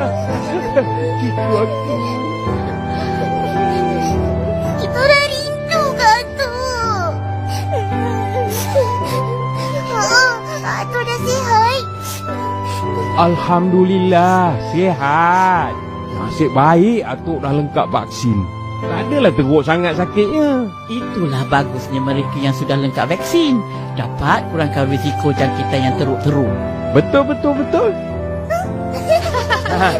aku. Dah rindu. Oh, Atuk dah sihat. Alhamdulillah, sihat. Nasib baik atuk dah lengkap vaksin. Tak adalah teruk sangat sakitnya. Itulah bagusnya mereka yang sudah lengkap vaksin. Dapat kurangkan risiko jangkitan yang teruk-teruk. Betul, betul, betul. ใช่